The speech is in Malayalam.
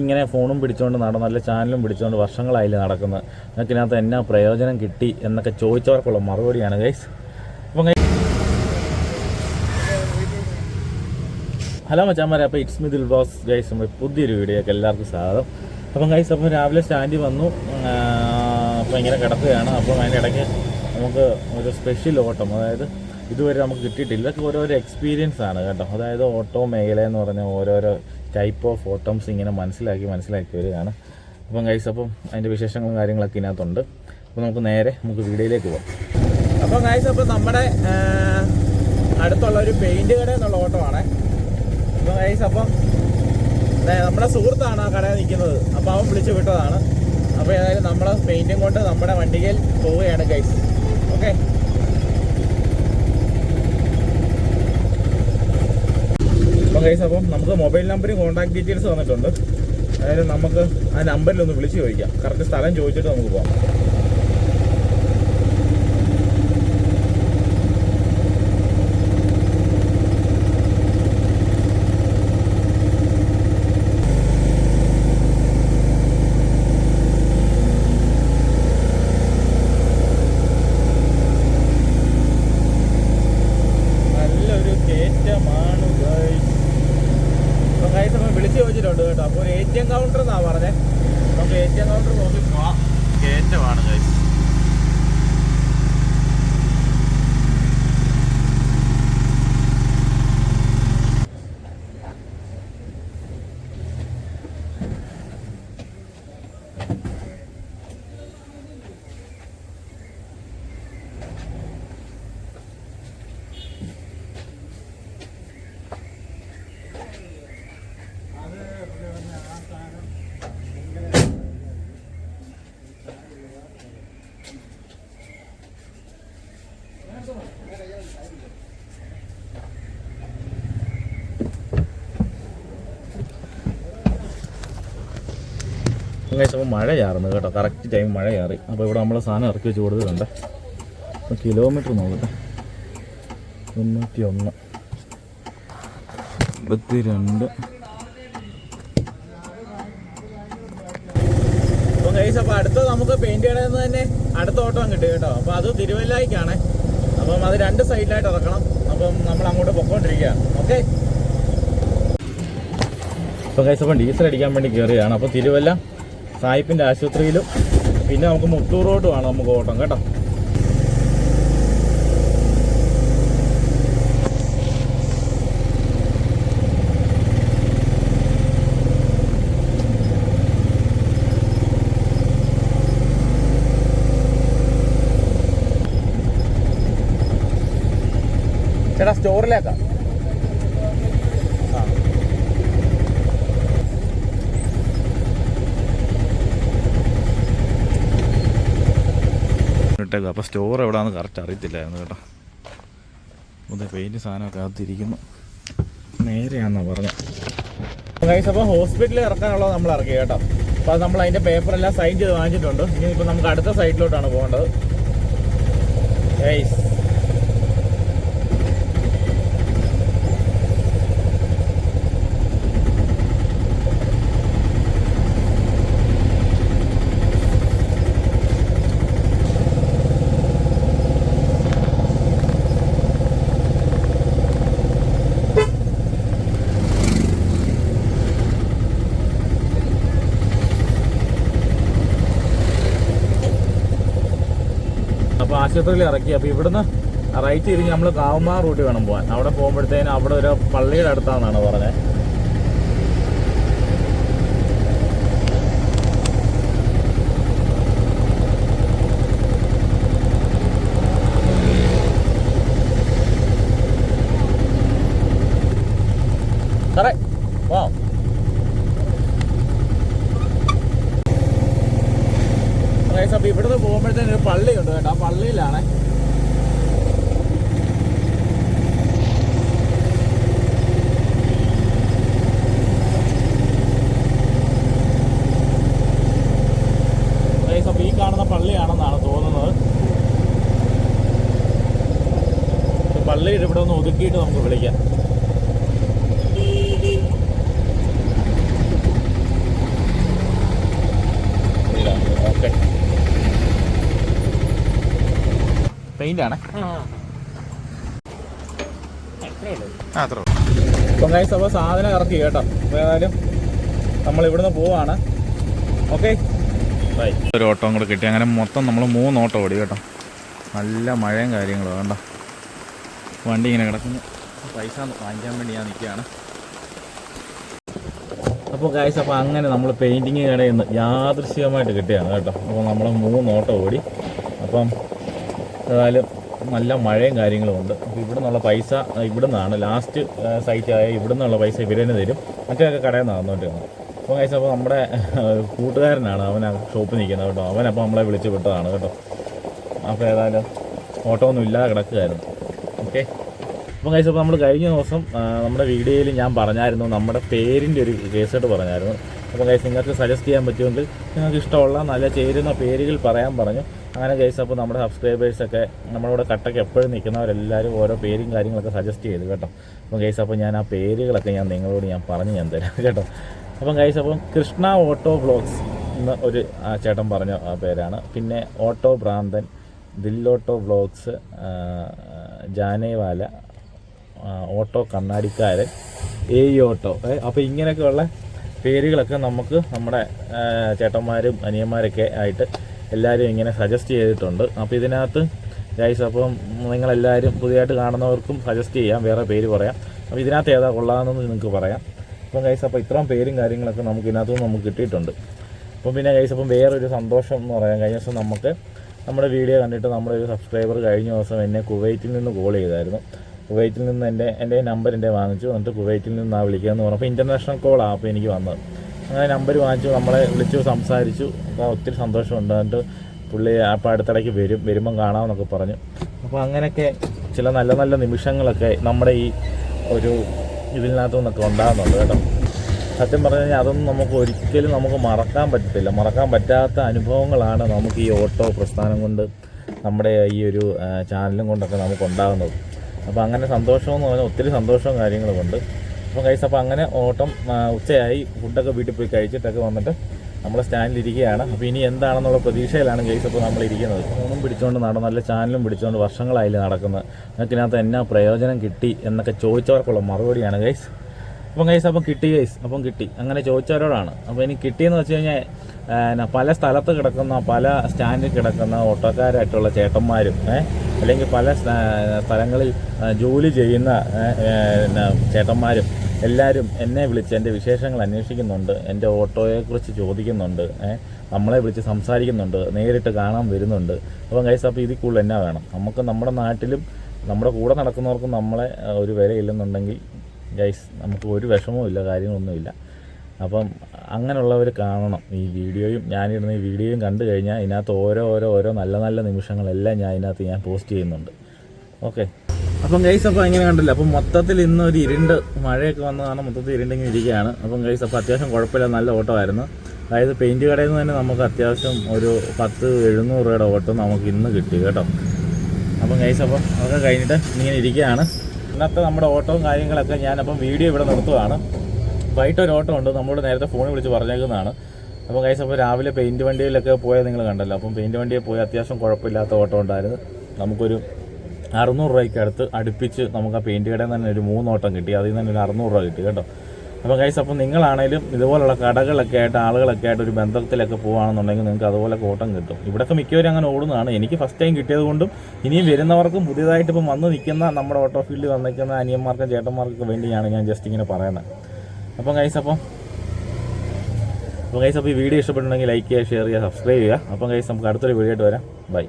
ഇങ്ങനെ ഫോണും പിടിച്ചുകൊണ്ട് നട നല്ല ചാനലും പിടിച്ചുകൊണ്ട് വർഷങ്ങളായില്ലേ നടക്കുന്നത്. നിങ്ങൾക്ക് ഇതിനകത്ത് എന്നാ പ്രയോജനം കിട്ടി എന്നൊക്കെ ചോദിച്ചവർക്കുള്ള മറുപടിയാണ് ഗൈസ് അപ്പം ഹലോ മച്ചാമാരെ അപ്പോൾ ഇറ്റ്സ് മിതിൽ ബോസ് ഗൈസ് നമ്മുടെ പുതിയൊരു വീഡിയോക്ക് എല്ലാവർക്കും സ്വാഗതം. അപ്പം ഗൈസ് അപ്പം രാവിലെ സ്റ്റാൻഡിൽ വന്നു. അപ്പോൾ ഇങ്ങനെ കിടക്കുകയാണ്. അപ്പം അതിന്റെ ഇടയ്ക്ക് നമുക്ക് ഒരു സ്പെഷ്യൽ ഓട്ടം അതായത് ഇതുവരെ നമുക്ക് കിട്ടിയിട്ടില്ല. ഇതൊക്കെ ഓരോരോ എക്സ്പീരിയൻസ് ആണ് കേട്ടോ. അതായത് ഓട്ടോ മേഖല എന്ന് പറഞ്ഞ ഓരോരോ ടൈപ്പ് ഓഫ് ഓട്ടംസ് ഇങ്ങനെ മനസ്സിലാക്കി മനസ്സിലാക്കി വരികയാണ്. അപ്പം ഗൈസ് അപ്പം അതിന്റെ വിശേഷങ്ങളും കാര്യങ്ങളൊക്കെ ഇതിനകത്തുണ്ട്. അപ്പോൾ നമുക്ക് നേരെ നമുക്ക് വീഡിയോയിലേക്ക് പോകാം. അപ്പം ഗൈസ് അപ്പം നമ്മുടെ അടുത്തുള്ള ഒരു പെയിന്റ് കട എന്നുള്ള ഓട്ടോ ഓട്ടമാണ് അപ്പം ഗൈസ് അപ്പം നമ്മുടെ സുഹൃത്താണ് ആ കടയിൽ നിൽക്കുന്നത്. അപ്പോൾ അവൻ വിളിച്ചു വിട്ടതാണ്. അപ്പോൾ ഏതായാലും നമ്മൾ പെയിന്റും കൊണ്ട് നമ്മുടെ വണ്ടിയിൽ പോവുകയാണ് ഗൈസ് ഓക്കെ ഗൈസ് അപ്പം നമുക്ക് മൊബൈൽ നമ്പറും കോൺടാക്ട് ഡീറ്റെയിൽസ് തന്നിട്ടുണ്ട്. അതായത് നമുക്ക് ആ നമ്പറിൽ ഒന്ന് വിളിച്ച് ചോദിക്കാം. കറക്റ്റ് സ്ഥലം ചോദിച്ചിട്ട് നമുക്ക് പോകാം നല്ലൊരു കയറ്റമാണ് ഗൈസ് അപ്പോൾ ഗൈസ് നമ്മൾ ചോദിച്ചിട്ടുണ്ട് കേട്ടോ. അപ്പോൾ ഒരു എ ടി എം കൗണ്ടർ എന്നാണ് പറഞ്ഞത് നമുക്ക് എ ടി എം കൗണ്ടർ നോക്കി പോവാം കയറ്റമാണ് ഗൈസ് ഗൈസ് അപ്പോൾ മഴ ചാറുന്നു കേട്ടോ. കറക്റ്റ് ടൈം മഴ ചാറി. അപ്പോൾ ഇവിടെ നമ്മൾ സാധനം ഇറക്കി വെച്ച് കൊടുത്തിട്ടുണ്ട് അപ്പോൾ കിലോമീറ്റർ നോക്കട്ടെ. തൊണ്ണൂറ്റി ഒന്ന് അമ്പത്തി രണ്ട് ഗൈസ് അപ്പോൾ അടുത്ത നമുക്ക് പെയിന്റ് നിന്ന് തന്നെ അടുത്ത ഓട്ടം കിട്ടി കേട്ടോ. അപ്പോൾ അത് തിരുവല്ലായിക്കാണ് അപ്പം അത് രണ്ട് സൈഡിലായിട്ട് ഇറക്കണം. അപ്പം നമ്മൾ അങ്ങോട്ട് പൊക്കോണ്ടിരിക്കുകയാണ്. ഓക്കെ ഇപ്പോൾ ഗൈസ് ഡീസൽ അടിക്കാൻ വേണ്ടി കയറിയാണ് അപ്പോൾ തിരുവല്ല സായിപ്പിന്റെ ആശുപത്രിയിലും പിന്നെ നമുക്ക് മുത്തൂർ റോഡുമാണ് നമുക്ക് ഓട്ടം കേട്ടോ. ചേട്ടാ സ്റ്റോറിലേക്കാ. ഇട്ടേക്കും. അപ്പോൾ സ്റ്റോർ എവിടെയാണെന്ന് കറക്റ്റ് അറിയത്തില്ലായിരുന്നു കേട്ടോ. അപ്പോൾ പെയിന്റ് സാധനമൊക്കെ അകത്തിരിക്കുന്നു. നേരെയാണെന്നാണ് പറഞ്ഞത് ഗൈസ് അപ്പോൾ ഹോസ്പിറ്റലിൽ ഇറക്കാനുള്ളത് നമ്മൾ ഇറക്കി കേട്ടോ. അപ്പോൾ അത് നമ്മൾ അതിന്റെ പേപ്പറെല്ലാം സൈൻ ചെയ്ത് വാങ്ങിച്ചിട്ടുണ്ട്. ഇനി ഇപ്പോൾ നമുക്ക് അടുത്ത സൈറ്റിലോട്ടാണ് പോകേണ്ടത്. ഗൈസ് അപ്പോൾ ആശുപത്രിയിൽ ഇറക്കി. അപ്പോൾ ഇവിടുന്ന് റൈറ്റ് തിരിഞ്ഞ് നമ്മൾ കാവുമാർ റൂട്ട് വേണം പോകാൻ അവിടെ പോകുമ്പോഴത്തേനും അവിടെ ഒരു പള്ളിയുടെ അടുത്താണെന്നാണ് പറഞ്ഞത് ഒതുക്കിയിട്ട് നമുക്ക് വിളിക്കാം. ഇപ്പം കഴിച്ച് അപ്പോൾ സാധനം ഇറക്കി കേട്ടോ. അപ്പോൾ ഏതായാലും നമ്മൾ ഇവിടുന്ന് പോവാണ്. ഓക്കെ? ഒരു ഓട്ടോ കൂടെ കിട്ടി. അങ്ങനെ മൊത്തം നമ്മൾ മൂന്ന് ഓട്ടോ ഓടി കേട്ടോ. നല്ല മഴയും കാര്യങ്ങളും വേണ്ട വണ്ടി ഇങ്ങനെ കിടക്കുന്നു. പൈസ വാങ്ങിക്കാൻ വേണ്ടി ഞാൻ നിൽക്കുകയാണ്. അപ്പോൾ കാഴ്ച അപ്പോൾ അങ്ങനെ നമ്മൾ പെയിന്റിങ് കടയിൽ നിന്ന് യാദൃശ്ചികമായിട്ട് കിട്ടിയാണ് കേട്ടോ. അപ്പോൾ നമ്മൾ മൂന്ന് ഓട്ടം ഓടി. അപ്പം ഏതായാലും നല്ല മഴയും കാര്യങ്ങളും ഉണ്ട്. അപ്പോൾ ഇവിടെ നിന്നുള്ള പൈസ ഇവിടെ നിന്നാണ് ലാസ്റ്റ് സൈറ്റ് ആയ ഇവിടെ നിന്നുള്ള പൈസ ഇവർ തന്നെ തരും. മറ്റൊക്കെ കടയിൽ നിന്ന് നടന്നുകൊണ്ടിരുന്നത്. അപ്പോൾ കഴിച്ച അപ്പോൾ നമ്മുടെ കൂട്ടുകാരനാണ് അവൻ ഷോപ്പ് ഷോപ്പിൽ നിൽക്കുന്നത് കേട്ടോ. അവനപ്പോൾ നമ്മളെ വിളിച്ച് വിട്ടതാണ് കേട്ടോ. അപ്പോൾ ഏതായാലും ഓട്ടോ ഒന്നും ഇല്ലാതെ കിടക്കുകയായിരുന്നു. ഓക്കെ. അപ്പം കഴിച്ചപ്പോൾ നമ്മൾ കഴിഞ്ഞ ദിവസം നമ്മുടെ വീഡിയോയിൽ ഞാൻ പറഞ്ഞായിരുന്നു നമ്മുടെ പേരിന്റെ ഒരു കേസായിട്ട് പറഞ്ഞായിരുന്നു. അപ്പം കഴിച്ച് നിങ്ങൾക്ക് സജസ്റ്റ് ചെയ്യാൻ പറ്റുമെങ്കിൽ നിങ്ങൾക്ക് ഇഷ്ടമുള്ള നല്ല ചേരുന്ന പേരുകൾ പറയാൻ പറഞ്ഞു. അങ്ങനെ കഴിച്ച് അപ്പോൾ നമ്മുടെ സബ്സ്ക്രൈബേഴ്സൊക്കെ നമ്മളിവിടെ കട്ടൊക്കെ എപ്പോഴും നിൽക്കുന്നവരെല്ലാവരും ഓരോ പേരും കാര്യങ്ങളൊക്കെ സജസ്റ്റ് ചെയ്തു കേട്ടോ. അപ്പം കഴിച്ച് അപ്പോൾ ഞാൻ ആ പേരുകളൊക്കെ ഞാൻ നിങ്ങളോട് ഞാൻ പറഞ്ഞു ഞാൻ തരാം കേട്ടോ. അപ്പം കഴിച്ച് അപ്പം കൃഷ്ണ ഓട്ടോ വ്ളോഗ്സ് എന്ന ഒരു ചേട്ടൻ പറഞ്ഞ പേരാണ്. പിന്നെ ഓട്ടോ ഭ്രാന്തൻ ദില്ലോട്ടോ വ്ളോഗ്സ് ജാനേവാല ഓട്ടോ കണ്ണാടിക്കാരൻ എ ഓട്ടോ അപ്പോൾ ഇങ്ങനെയൊക്കെയുള്ള പേരുകളൊക്കെ നമുക്ക് നമ്മുടെ ചേട്ടന്മാരും അനിയന്മാരൊക്കെ ആയിട്ട് എല്ലാവരും ഇങ്ങനെ സജസ്റ്റ് ചെയ്തിട്ടുണ്ട്. അപ്പോൾ ഇതിനകത്ത് ഗൈസ് അപ്പം നിങ്ങളെല്ലാവരും പുതിയതായിട്ട് കാണുന്നവർക്കും സജസ്റ്റ് ചെയ്യാം. വേറെ പേര് പറയാം. അപ്പോൾ ഇതിനകത്ത് ഏതാ കൊള്ളാമെന്ന് നിങ്ങൾക്ക് പറയാം. അപ്പം ഗൈസ് അപ്പോൾ ഇത്രയും പേരും കാര്യങ്ങളൊക്കെ നമുക്ക് ഇതിനകത്തുനിന്ന് നമുക്ക് കിട്ടിയിട്ടുണ്ട്. അപ്പം പിന്നെ ഗൈസ് അപ്പം വേറൊരു സന്തോഷം എന്ന് പറയാം. കഴിഞ്ഞ ദിവസം നമുക്ക് നമ്മുടെ വീഡിയോ കണ്ടിട്ട് നമ്മുടെ ഒരു സബ്സ്ക്രൈബർ കഴിഞ്ഞ ദിവസം എന്നെ കുവൈറ്റിൽ നിന്ന് കോൾ ചെയ്തായിരുന്നു. കുവൈറ്റിൽ നിന്ന് എന്റെ എന്റെ നമ്പർ എന്റെ വാങ്ങിച്ചു. എന്നിട്ട് കുവൈറ്റിൽ നിന്നാണ് വിളിക്കുകയെന്ന് പറഞ്ഞപ്പോൾ ഇന്റർനാഷണൽ കോൾ അപ്പോൾ എനിക്ക് വന്നത്. അങ്ങനെ നമ്പർ വാങ്ങിച്ചു. നമ്മളെ വിളിച്ചു സംസാരിച്ചു. അപ്പോൾ ഒത്തിരി സന്തോഷമുണ്ട്. എന്നിട്ട് പുള്ളി അപ്പോൾ അടുത്തിടയ്ക്ക് വരും. വരുമ്പം കാണാമെന്നൊക്കെ പറഞ്ഞു. അപ്പോൾ അങ്ങനെയൊക്കെ ചില നല്ല നല്ല നിമിഷങ്ങളൊക്കെ നമ്മുടെ ഈ ഒരു ഇതിനകത്തു നിന്നൊക്കെ ഉണ്ടാകുന്നുണ്ട് കേട്ടോ. സത്യം പറഞ്ഞു കഴിഞ്ഞാൽ അതൊന്നും നമുക്ക് ഒരിക്കലും നമുക്ക് മറക്കാൻ പറ്റത്തില്ല. മറക്കാൻ പറ്റാത്ത അനുഭവങ്ങളാണ് നമുക്ക് ഈ ഓട്ടോ പ്രസ്ഥാനം കൊണ്ട് നമ്മുടെ ഈ ഒരു ചാനലും കൊണ്ടൊക്കെ നമുക്ക് ഉണ്ടാകുന്നത്. അപ്പോൾ അങ്ങനെ സന്തോഷമെന്ന് പറഞ്ഞാൽ ഒത്തിരി സന്തോഷവും കാര്യങ്ങളും ഉണ്ട്. അപ്പോൾ കൈസ് അപ്പോൾ അങ്ങനെ ഓട്ടം ഉച്ചയായി. ഫുഡൊക്കെ വീട്ടിൽ പോയി കഴിച്ചിട്ടൊക്കെ വന്നിട്ട് നമ്മൾ സ്റ്റാൻഡിലിരിക്കുകയാണ് അപ്പോൾ ഇനി എന്താണെന്നുള്ള പ്രതീക്ഷയിലാണ് ഗൈസ് അപ്പോൾ നമ്മൾ ഇരിക്കുന്നത്. ഫോണും പിടിച്ചുകൊണ്ട് നടന്ന നല്ല ചാനലും പിടിച്ചുകൊണ്ട് വർഷങ്ങളായില്ലേ നടക്കുന്നത്. നിങ്ങൾക്കിനകത്ത് എന്നാ പ്രയോജനം കിട്ടി എന്നൊക്കെ ചോദിച്ചവർക്കുള്ള മറുപടിയാണ് ഗൈസ് അപ്പം കൈസ് അപ്പം കിട്ടി കൈസ് അപ്പം കിട്ടി. അങ്ങനെ ചോദിച്ചവരോടാണ്. അപ്പോൾ എനിക്ക് കിട്ടിയെന്ന് വെച്ച് കഴിഞ്ഞാൽ പല സ്ഥലത്ത് കിടക്കുന്ന പല സ്റ്റാൻഡിൽ കിടക്കുന്ന ഓട്ടോക്കാരായിട്ടുള്ള ചേട്ടന്മാരും അല്ലെങ്കിൽ പല സ്ഥ- സ്ഥലങ്ങളിൽ ജോലി ചെയ്യുന്ന ചേട്ടന്മാരും എല്ലാവരും എന്നെ വിളിച്ച് എന്റെ വിശേഷങ്ങൾ അന്വേഷിക്കുന്നുണ്ട്. എന്റെ ഓട്ടോയെക്കുറിച്ച് ചോദിക്കുന്നുണ്ട് നമ്മളെ വിളിച്ച് സംസാരിക്കുന്നുണ്ട് നേരിട്ട് കാണാൻ വരുന്നുണ്ട്. അപ്പം കൈസ് അപ്പോൾ ഇതിൽ കൂടുതൽ എന്നാ വേണം? നമുക്ക് നമ്മുടെ നാട്ടിലും നമ്മുടെ കൂടെ നടക്കുന്നവർക്കും നമ്മളെ ഒരു വിലയില്ലെന്നുണ്ടെങ്കിൽ ഗൈസ് നമുക്ക് ഒരു വിഷമവും ഇല്ല കാര്യങ്ങളൊന്നുമില്ല. അപ്പം അങ്ങനെയുള്ളവർ കാണണം ഈ വീഡിയോയും. ഞാനിടുന്ന ഈ വീഡിയോയും കണ്ടു കഴിഞ്ഞാൽ ഇതിനകത്ത് ഓരോ ഓരോ ഓരോ നല്ല നല്ല നിമിഷങ്ങളെല്ലാം ഞാൻ ഇതിനകത്ത് ഞാൻ പോസ്റ്റ് ചെയ്യുന്നുണ്ട്. ഓക്കെ. അപ്പം ഗൈസ് അപ്പോൾ എങ്ങനെ കണ്ടില്ല അപ്പം മൊത്തത്തിൽ ഇന്ന് ഒരു ഇരുണ്ട് മഴയൊക്കെ വന്നതാണ് മൊത്തത്തിൽ ഇരുണ്ടിങ്ങനെ ഇരിക്കുകയാണ്. അപ്പം ഗൈസ് അപ്പോൾ അത്യാവശ്യം കുഴപ്പമില്ല നല്ല ഓട്ടോ ആയിരുന്നു അതായത് പെയിന്റ് കടയിൽ നിന്ന് തന്നെ നമുക്ക് അത്യാവശ്യം ഒരു പത്ത് എഴുന്നൂറ് രൂപയുടെ ഓട്ടം നമുക്ക് ഇന്ന് കിട്ടി കേട്ടോ. അപ്പം ഗൈസ് അപ്പം അതൊക്കെ കഴിഞ്ഞിട്ട് ഇങ്ങനെ ഇരിക്കുകയാണ്. ഇന്നത്തെ നമ്മുടെ ഓട്ടവും കാര്യങ്ങളൊക്കെ ഞാനപ്പം വീഡിയോ ഇവിടെ നിർത്തുവാണ്. വൈകിട്ട് ഒരു ഓട്ടം ഉണ്ട് നമ്മളോട് നേരത്തെ ഫോണിൽ വിളിച്ച് പറഞ്ഞേക്കുന്നതാണ്. അപ്പോൾ കൈസ് അപ്പോൾ രാവിലെ പെയിന്റ് വണ്ടിയിലൊക്കെ പോയത് നിങ്ങൾ കണ്ടല്ലോ. അപ്പം പെയിന്റ് വണ്ടിയിൽ പോയി അത്യാവശ്യം കുഴപ്പമില്ലാത്ത ഓട്ടോ ഉണ്ടായിരുന്നു. നമുക്കൊരു അറുന്നൂറ് രൂപയ്ക്ക് അടുത്ത് അടുപ്പിച്ച് നമുക്ക് ആ പെയിന്റ് കടയിൽ നിന്ന് തന്നെ ഒരു മൂന്ന് ഓട്ടം കിട്ടി. അതിൽ നിന്ന് തന്നെ ഒരു അറുന്നൂറ് രൂപ കിട്ടി കേട്ടോ. അപ്പോൾ കൈസ് അപ്പോൾ നിങ്ങളാണേലും ഇതുപോലുള്ള കടകളൊക്കെ ആയിട്ട് ആളുകളൊക്കെ ആയിട്ട് ഒരു ബന്ധത്തിലൊക്കെ പോകുകയാണെന്നുണ്ടെങ്കിൽ നിങ്ങൾക്ക് അതുപോലെ കോട്ടം കിട്ടും. ഇവിടെയൊക്കെ മിക്കവരും അങ്ങനെ ഓടുന്നതാണ്. എനിക്ക് ഫസ്റ്റ് ടൈം കിട്ടിയത് കൊണ്ടും ഇനിയും വരുന്നവർക്കും പുതിയതായിട്ട് ഇപ്പം വന്ന് നിൽക്കുന്ന നമ്മുടെ ഓട്ടോ ഫീൽഡിൽ വന്നിരിക്കുന്ന അനിയന്മാർക്കും ചേട്ടന്മാർക്കൊക്കെ വേണ്ടിയാണ് ഞാൻ ജസ്റ്റ് ഇങ്ങനെ പറയുന്നത്. അപ്പം കൈസ് അപ്പം അപ്പോൾ കൈസ് അപ്പോൾ ഈ വീഡിയോ ഇഷ്ടപ്പെട്ടുണ്ടെങ്കിൽ ലൈക്ക് ചെയ്യുക ഷെയർ ചെയ്യുക സബ്സ്ക്രൈബ് ചെയ്യുക. അപ്പം കൈസ് നമുക്ക് അടുത്തൊരു വീഡിയോ ആയിട്ട് വരാം. ബൈ